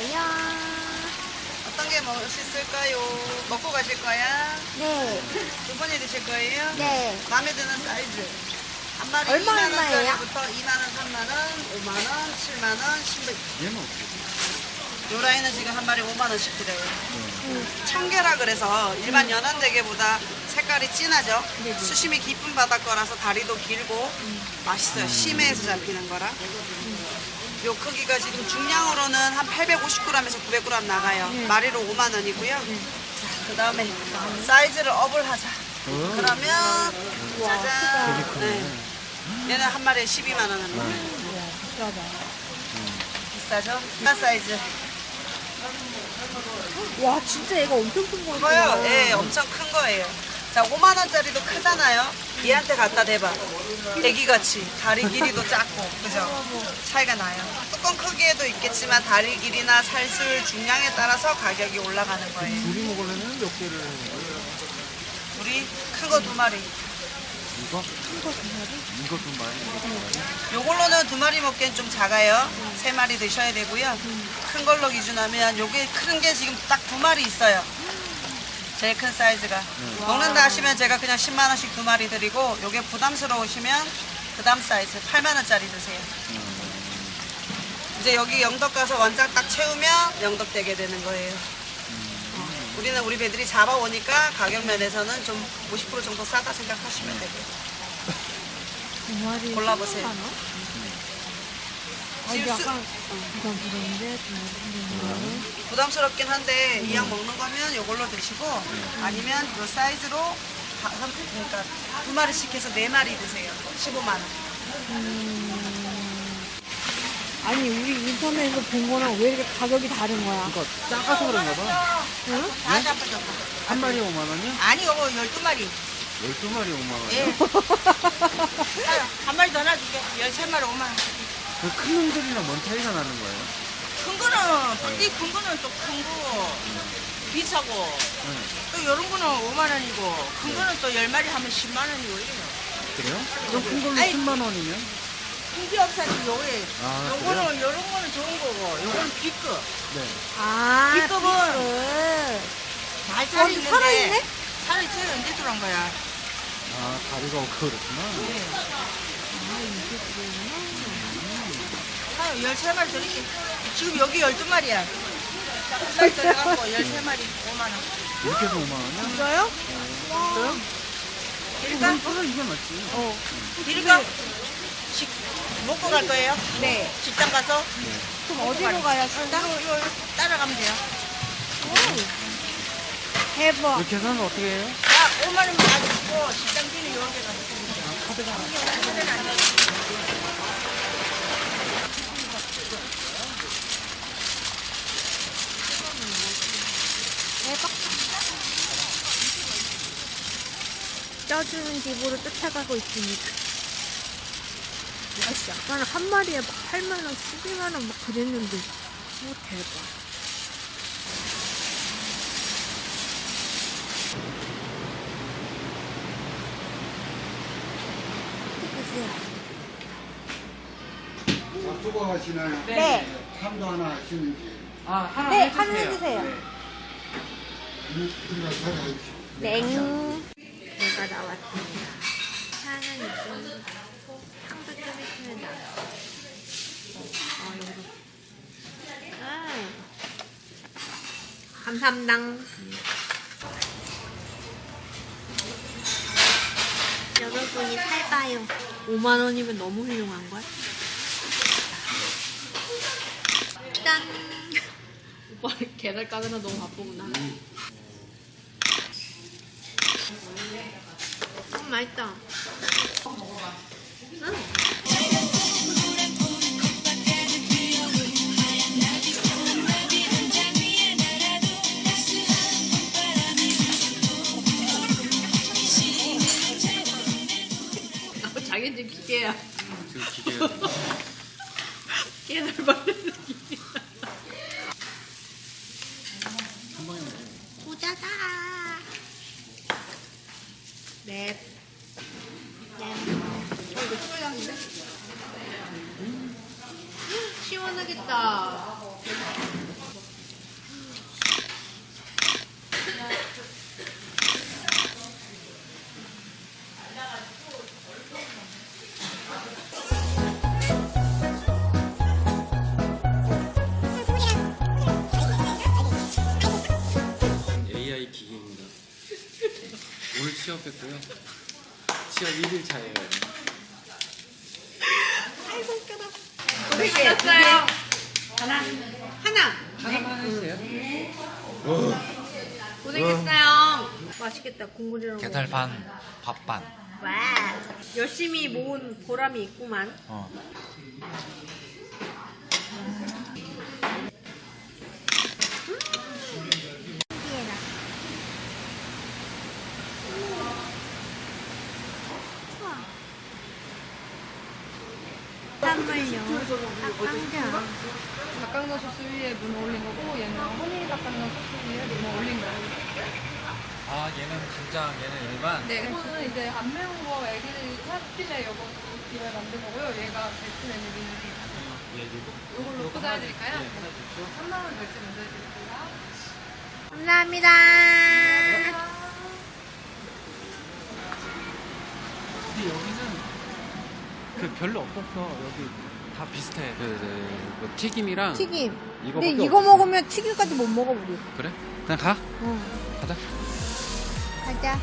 거야. 어떤 게 맛있을까요? 먹고 가실 거야? 네. 두 분이 드실 거예요? 네. 마음에 드는 사이즈. 한 마리 얼마 2만 얼마예요? 원짜리부터 2만 원, 3만 원, 5만 원, 7만 원, 10만 얘는 어떻게 요 라인은 지금 한 마리 5만 원씩 드려요. 청계라 그래서 일반 연한 대게보다 색깔이 진하죠. 수심이 깊은 바닷 거라서 다리도 길고 맛있어요. 심해에서 잡히는 거라. 요 크기가 지금 중량으로는 한 850g에서 900g 나가요. 마리로 5만 원이고요. 자, 그 다음에 사이즈를 업을 하자. 그러면 짜잔. 네. 얘는 한 마리에 12만 원 합니다. 비싸죠? 한 사이즈. 와, 진짜 얘가 엄청 큰 거예요. 커요. 예, 엄청 큰 거예요. 자, 5만 원짜리도 크잖아요. 얘한테 갖다 대봐. 애기같이 다리 길이도 작고, 그죠? 차이가 나요. 뚜껑 크기에도 있겠지만 다리 길이나 살술 중량에 따라서 가격이 올라가는 거예요. 둘이 먹으려면 몇 개를 우리 큰 거 두 마리. 이거? 이거 두 마리? 요걸로는 두 마리 먹기엔 좀 작아요. 세 마리 드셔야 되고요. 큰 걸로 기준하면 요게 큰 게 지금 딱 두 마리 있어요. 제일 큰 사이즈가. 먹는다 하시면 제가 그냥 10만 원씩 두 마리 드리고 요게 부담스러우시면 그 다음 사이즈 8만 원짜리 드세요. 이제 여기 영덕 가서 원장 딱 채우면 영덕 되게 되는 거예요. 어, 우리는 우리 배들이 잡아오니까 가격 면에서는 좀 50% 정도 싸다 생각하시면 되고요. 두 마리. 골라보세요. 아, 지금 수- 약간 마리. 부담스럽긴 한데 이왕 먹는 거면 이걸로 드시고 아니면 이 사이즈로 다- 한- 그러니까 두 마리씩 해서 네 마리 드세요. 15만 원. 아니, 우리 인터넷에서 본 거랑 왜 이렇게 가격이 다른 거야? 이거 작아서 그런가 봐. 응? 다 잡아줘. 한 마리 5만 원이야? 아니 이거 12마리. 12마리 5만 원이야? 예. 한 마리 더 놔줄게. 13마리 5만 원. 그 큰 놈들이랑 뭔 차이가 나는 거예요? 큰 거는 뿔띠 큰 거는 또 큰 거 비싸고 네. 또 이런 거는 5만 원이고 큰 거는 또 10마리 하면 10만 원이고 이래요. 그래요? 그럼 큰 걸로 아이. 10만 원이면? 큰게 없어지 요게. 아, 요거는 이런 거는 좋은 거고 요거는 B급. 네. 아, B급은 삐끗. 잘 어, 살이 있는데 살아있네? 살이 있어요. 언제 들어간 거야? 아, 다리가 그렇구나. 사요 13마리 드릴게. 지금 여기 12마리야. 사이즈 해갖고 13마리 5만 원. 이렇게 해서 5만 원이야? 진짜요? 드릴까? 그럼 이게 맞지. 어. 드릴까? 식, 먹고 갈 거예요? 네. 식당 가서? 그럼 어디로 가야 식당? 요, 요, 따라가면 돼요. 대박. 이렇게 해서는 어떻게 해요? 야, 5만 원만 가지고 식당비는 요런데 가서 드리자. 카드가 카드는 안 돼. 쪄주는 집으로 쫓아가고 있습니다. 아씨, 아까는 한 마리에 막 8만원, 12만원 막 그랬는데. 오, 대박. 수고 하시나요? 네. 참도 하나 하시는지 네, 하나 해주세요. 우리가 사가주시 배가 나왔습니다. 차는 있습니다. 향도 좀 있으면 나요. 어, 여기도. 아. 감사합니다. 여러분이 살봐요. 5만 원이면 너무 훌륭한 걸. 짠. 오빠 계란 까느라 너무 바쁘구나. 맛있다. 응. 아, 자기 집 기계야. 지금 기계가. 깨달 받는 기계. 한 방에 먹어. 부자다. 네. 네. 맛있다. 오늘 취업했고요. 취업 1일 차예요. 아이고 웃겨다. 고생하셨어요. 하나. 하나. 하나만 해주세요. 고생했어요. 맛있겠다. 국물이랑. 게살 반, 밥 반. 와. 열심히 모은 보람이 있구만. 어. 땀을요. 닭강정. 닭강정 소스 위에 문 올린 거고 얘는 허니 닭강정 소스 위에 문 올린 거예요. 아, 얘는 간장, 얘는 일반. 네, 이거는 이제 안 매운 거 애기들이 찾길래 요거 이걸 만든 거고요. 얘가 베스트 메뉴는 예, 요거. 요걸로 요거 포장해 하나- 드릴까요? 예, 하나 주십시오. 3만 원 결제 먼저 해드릴게요. 감사합니다. 근데 여기는 그 별로 없었어. 여기 다 비슷해. 그, 그, 그 튀김이랑 튀김. 이거밖에 근데 이거. 먹으면 튀김까지 못 먹어 우리. 그래? 그냥 가. 응. 가자. 가자.